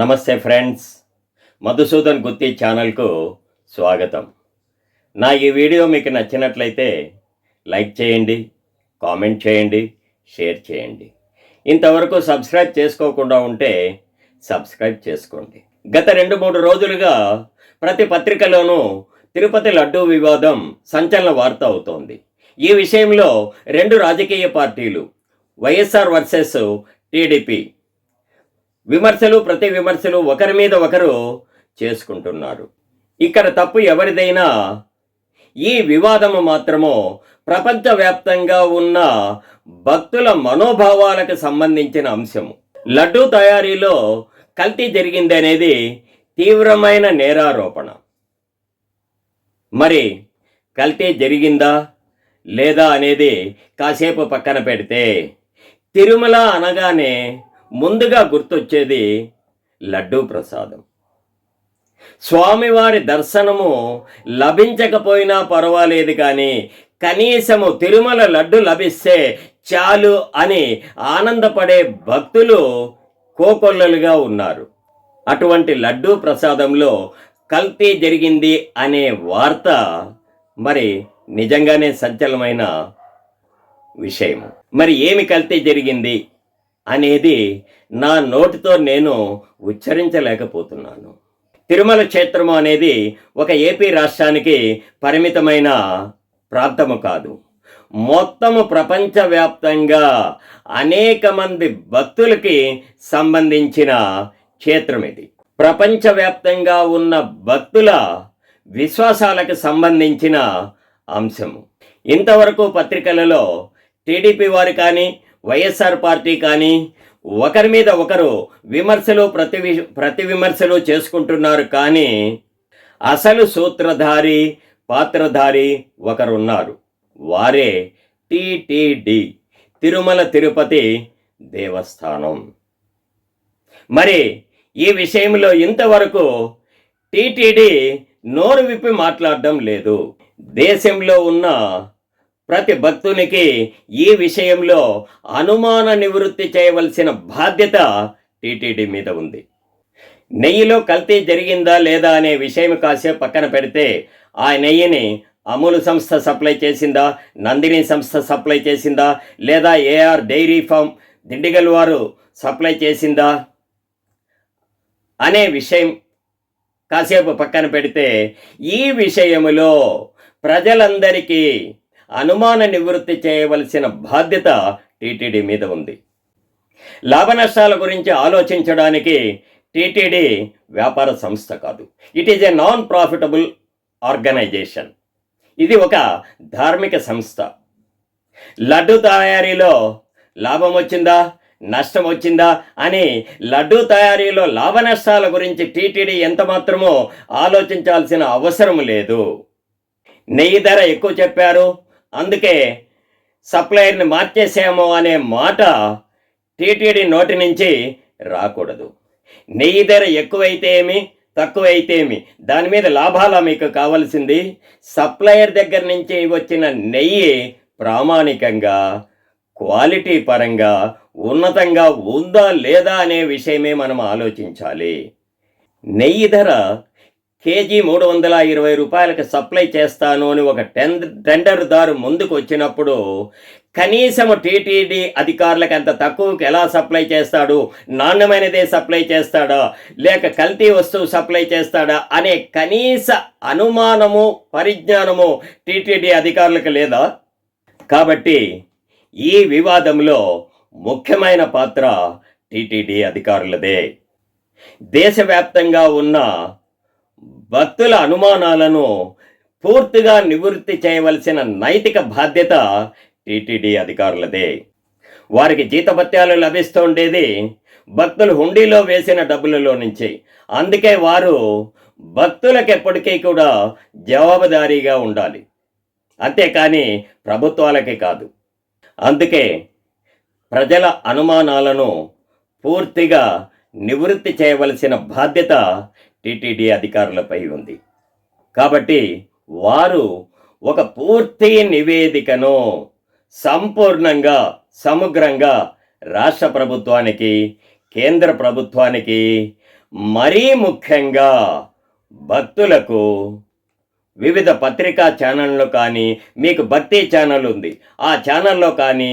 నమస్తే ఫ్రెండ్స్. మధుసూదన్ గుత్తి ఛానల్కు స్వాగతం. నా ఈ వీడియో మీకు నచ్చినట్లయితే లైక్ చేయండి కామెంట్ చేయండి షేర్ చేయండి. ఇంతవరకు సబ్స్క్రైబ్ చేసుకోకుండా ఉంటే సబ్స్క్రైబ్ చేసుకోండి. గత రెండు మూడు రోజులుగా ప్రతి పత్రికలోనూ తిరుపతి లడ్డూ వివాదం సంచలన వార్త అవుతోంది. ఈ విషయంలో రెండు రాజకీయ పార్టీలు వైఎస్ఆర్ వర్సెస్ టీడీపీ విమర్శలు ప్రతి విమర్శలు ఒకరి మీద ఒకరు చేసుకుంటున్నారు. ఇక్కడ తప్పు ఎవరిదైనా ఈ వివాదము మాత్రము ప్రపంచవ్యాప్తంగా ఉన్న భక్తుల మనోభావాలకు సంబంధించిన అంశము. లడ్డూ తయారీలో కల్తీ జరిగింది అనేది తీవ్రమైన నేరారోపణ. మరి కల్తీ జరిగిందా లేదా అనేది కాసేపు పక్కన పెడితే తిరుమల అనగానే ముందుగా గుర్తొచ్చేది లడ్డూ ప్రసాదం. స్వామివారి దర్శనము లభించకపోయినా పర్వాలేదు కానీ కనీసము తిరుమల లడ్డు లభిస్తే చాలు అని ఆనందపడే భక్తులు కోకొల్లలుగా ఉన్నారు. అటువంటి లడ్డూ ప్రసాదంలో కల్తీ జరిగింది అనే వార్త మరి నిజంగానే సంచలనమైన విషయము. మరి ఏమి కల్తీ జరిగింది? అనేది నా నోటితో నేను ఉచ్చరించలేకపోతున్నాను. తిరుమల క్షేత్రము అనేది ఒక ఏపీ రాష్ట్రానికి పరిమితమైన ప్రాంతము కాదు. మొత్తము ప్రపంచవ్యాప్తంగా అనేక మంది భక్తులకి సంబంధించిన క్షేత్రం ఇది. ప్రపంచవ్యాప్తంగా ఉన్న భక్తుల విశ్వాసాలకు సంబంధించిన అంశము. ఇంతవరకు పత్రికలలో టీడీపీ వారు కానీ వైఎస్ఆర్ పార్టీ కానీ ఒకరి మీద ఒకరు విమర్శలు ప్రతి వి- ప్రతి విమర్శలు చేసుకుంటున్నారు కానీ అసలు సూత్రధారి పాత్రధారి ఒకరున్నారు. వారే టిటిడి తిరుమల తిరుపతి దేవస్థానం. మరి ఈ విషయంలో ఇంతవరకు టిటిడి నోరు విప్పి మాట్లాడడం లేదు. దేశంలో ఉన్న ప్రతి భక్తునికి ఈ విషయంలో అనుమాన నివృత్తి చేయవలసిన బాధ్యత టీటీడీ మీద ఉంది. నెయ్యిలో కల్తీ జరిగిందా లేదా అనే విషయం కాసేపు పక్కన పెడితే ఆ నెయ్యిని అమూల్ సంస్థ సప్లై చేసిందా నందిని సంస్థ సప్లై చేసిందా లేదా ఏఆర్ డైరీ ఫామ్ దిండిగల్ వారు సప్లై చేసిందా అనే విషయం కాసేపు పక్కన పెడితే ఈ విషయములో ప్రజలందరికీ అనుమాన నివృత్తి చేయవలసిన బాధ్యత టీటీడీ మీద ఉంది. లాభనష్టాల గురించి ఆలోచించడానికి టీటీడీ వ్యాపార సంస్థ కాదు. It is a non profitable organization ఇది ఒక ధార్మిక సంస్థ. లడ్డు తయారీలో లాభం వచ్చిందా? నష్టం వచ్చిందా? అని లడ్డు తయారీలో లాభ నష్టాల గురించి టీటీడీ ఎంత మాత్రమో ఆలోచించాల్సిన అవసరం లేదు. నెయ్యి ధర ఎక్కువ చెప్పారు. అందుకే సప్లయర్ని మార్చేసాము అనే మాట టీటీడీ నోటి నుంచి రాకూడదు. నెయ్యి ధర ఎక్కువైతే ఏమి తక్కువైతే దాని మీద లాభాలా మీకు కావలసింది? సప్లయర్ దగ్గర నుంచి వచ్చిన నెయ్యి ప్రామాణికంగా క్వాలిటీ పరంగా ఉన్నతంగా ఉందా లేదా అనే విషయమే మనం ఆలోచించాలి. నెయ్యి ధర కేజీ మూడు వందల ఇరవై రూపాయలకు సప్లై చేస్తాను అని ఒక టెన్ టెండర్దారు ముందుకు వచ్చినప్పుడు కనీసము టీటీడీ అధికారులకు అంత తక్కువకి ఎలా సప్లై చేస్తాడు నాణ్యమైనదే సప్లై చేస్తాడా లేక కల్తీ వస్తువు సప్లై చేస్తాడా అనే కనీస అనుమానము పరిజ్ఞానము టీటీడీ అధికారులకు లేదా? కాబట్టి ఈ వివాదంలో ముఖ్యమైన పాత్ర టీటీడీ అధికారులదే. దేశవ్యాప్తంగా ఉన్న భక్తుల అనుమానాలను పూర్తిగా నివృత్తి చేయవలసిన నైతిక బాధ్యత టీటీడీ అధికారులదే. వారికి జీతభత్యాలు లభిస్తుండేది భక్తులు హుండీలో వేసిన డబ్బులలో నుంచి. అందుకే వారు భక్తులకు ఎప్పటికీ కూడా జవాబుదారీగా ఉండాలి. అంతేకాని ప్రభుత్వాలకి కాదు. అందుకే ప్రజల అనుమానాలను పూర్తిగా నివృత్తి చేయవలసిన బాధ్యత టీటీడీ అధికారులపై ఉంది. కాబట్టి వారు ఒక పూర్తి నివేదికను సంపూర్ణంగా సమగ్రంగా రాష్ట్ర ప్రభుత్వానికి కేంద్ర ప్రభుత్వానికి మరీ ముఖ్యంగా భక్తులకు వివిధ పత్రికా ఛానళ్ళు కానీ మీకు భక్తి ఛానల్ ఉంది. ఆ ఛానల్లో కానీ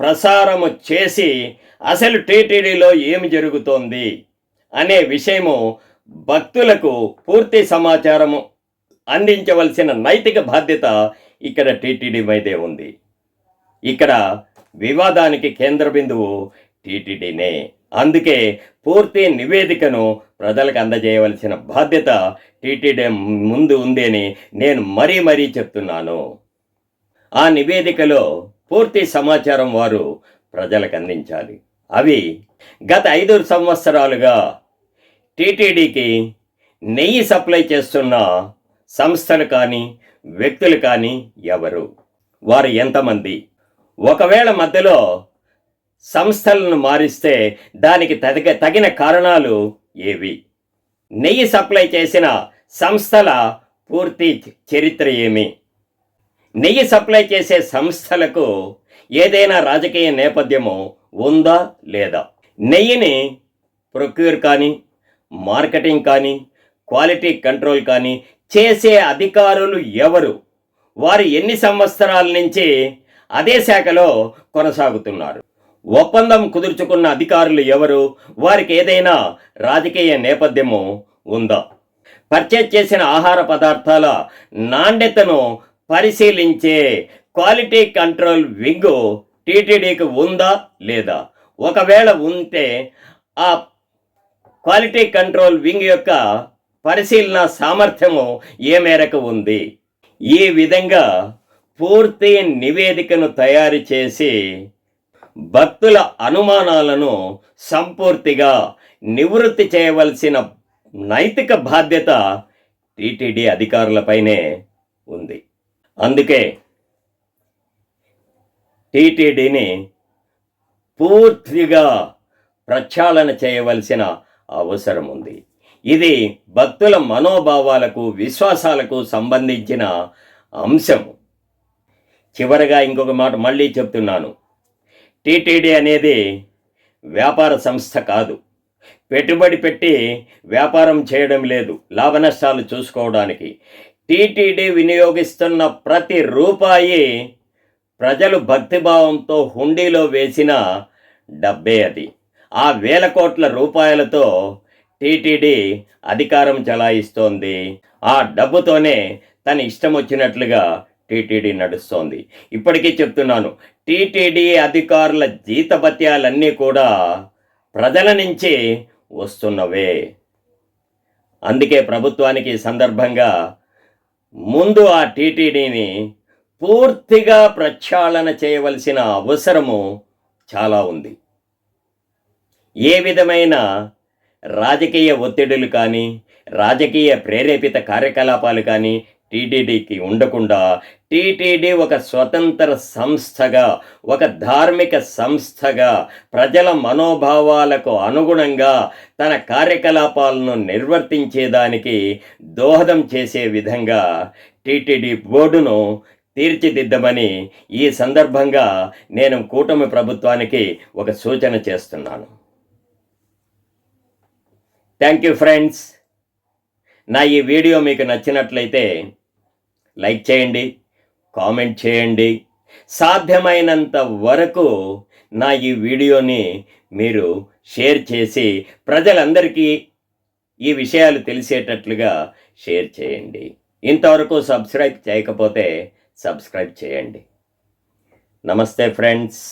ప్రసారము చేసి అసలు టీటీడీలో ఏమి జరుగుతోంది అనే విషయము భక్తులకు పూర్తి సమాచారము అందించవలసిన నైతిక బాధ్యత ఇక్కడ టీటీడీ మీదే ఉంది. ఇక్కడ వివాదానికి కేంద్ర బిందువు టీటీడీనే. అందుకే పూర్తి నివేదికను ప్రజలకు అందజేయవలసిన బాధ్యత టీటీడీ ముందు ఉంది అని నేను మరీ మరీ చెప్తున్నాను. ఆ నివేదికలో పూర్తి సమాచారం వారు ప్రజలకు అందించాలి. అవి గత ఐదు సంవత్సరాలుగా టీటీడీకి నెయ్యి సప్లై చేస్తున్న సంస్థలు కానీ వ్యక్తులు కానీ ఎవరు? వారు ఎంతమంది? ఒకవేళ మధ్యలో సంస్థలను మారిస్తే దానికి తగిన తగిన కారణాలు ఏవి? నెయ్యి సప్లై చేసిన సంస్థల పూర్తి చరిత్ర ఏమి? నెయ్యి సప్లై చేసే సంస్థలకు ఏదైనా రాజకీయ నేపథ్యము ఉందా లేదా? నెయ్యిని ప్రొక్యూర్ కానీ మార్కెటింగ్ కానీ క్వాలిటీ కంట్రోల్ కానీ చేసే అధికారులు ఎవరు? వారు ఎన్ని సంవత్సరాల నుంచి అదే శాఖలో కొనసాగుతున్నారు? ఒప్పందం కుదుర్చుకున్న అధికారులు ఎవరు? వారికి ఏదైనా రాజకీయ నేపథ్యము ఉందా? పర్చేజ్ చేసిన ఆహార పదార్థాల నాణ్యతను పరిశీలించే క్వాలిటీ కంట్రోల్ వింగ్ టీటీడీకి ఉందా లేదా? ఒకవేళ ఉంటే ఆ క్వాలిటీ కంట్రోల్ వింగ్ యొక్క పరిశీలన సామర్థ్యము ఏ మేరకు ఉంది? ఈ విధంగా పూర్తి నివేదికను తయారు చేసి భక్తుల అనుమానాలను సంపూర్తిగా నివృత్తి చేయవలసిన నైతిక బాధ్యత టీటీడీ అధికారులపైనే ఉంది. అందుకే టీటీడీని పూర్తిగా ప్రక్షాళన చేయవలసిన అవసరం ఉంది ఇది భక్తుల మనోభావాలకు విశ్వాసాలకు సంబంధించిన అంశము. చివరగా ఇంకొక మాట మళ్ళీ చెప్తున్నాను. టీటీడీ అనేది వ్యాపార సంస్థ కాదు. పెట్టుబడి పెట్టి వ్యాపారం చేయడం లేదు లాభ నష్టాలు చూసుకోవడానికి. టీటీడీ వినియోగిస్తున్న ప్రతి రూపాయి ప్రజలు భక్తిభావంతో హుండీలో వేసిన డబ్బే అది. ఆ వేల కోట్ల రూపాయలతో టీటీడీ అధికారం చలాయిస్తోంది. ఆ డబ్బుతోనే తన ఇష్టం వచ్చినట్లుగా టీటీడీ నడుస్తోంది. ఇప్పటికీ చెప్తున్నాను టీటీడీ అధికారుల జీతభత్యాలన్నీ కూడా ప్రజల నుంచి వస్తున్నవే. అందుకే ప్రభుత్వానికి సందర్భంగా ముందు ఆ టీటీడీని పూర్తిగా ప్రక్షాళన చేయవలసిన అవసరము చాలా ఉంది. ఏ విధమైన రాజకీయ ఒత్తిడులు కానీ రాజకీయ ప్రేరేపిత కార్యకలాపాలు కానీ టీటీడీకి ఉండకుండా టీటీడీ ఒక స్వతంత్ర సంస్థగా ఒక ధార్మిక సంస్థగా ప్రజల మనోభావాలకు అనుగుణంగా తన కార్యకలాపాలను నిర్వర్తించేదానికి దోహదం చేసే విధంగా టీటీడీ బోర్డును తీర్చిదిద్దమని ఈ సందర్భంగా నేను కూటమి ప్రభుత్వానికి ఒక సూచన చేస్తున్నాను. థ్యాంక్ యూ ఫ్రెండ్స్ నా ఈ వీడియో మీకు నచ్చినట్లయితే లైక్ చేయండి కామెంట్ చేయండి. సాధ్యమైనంత వరకు నా ఈ వీడియోని మీరు షేర్ చేసి ప్రజలందరికీ ఈ విషయాలు తెలిసేటట్లుగా షేర్ చేయండి. ఇంతవరకు సబ్స్క్రైబ్ చేయకపోతే సబ్స్క్రైబ్ చేయండి. నమస్తే ఫ్రెండ్స్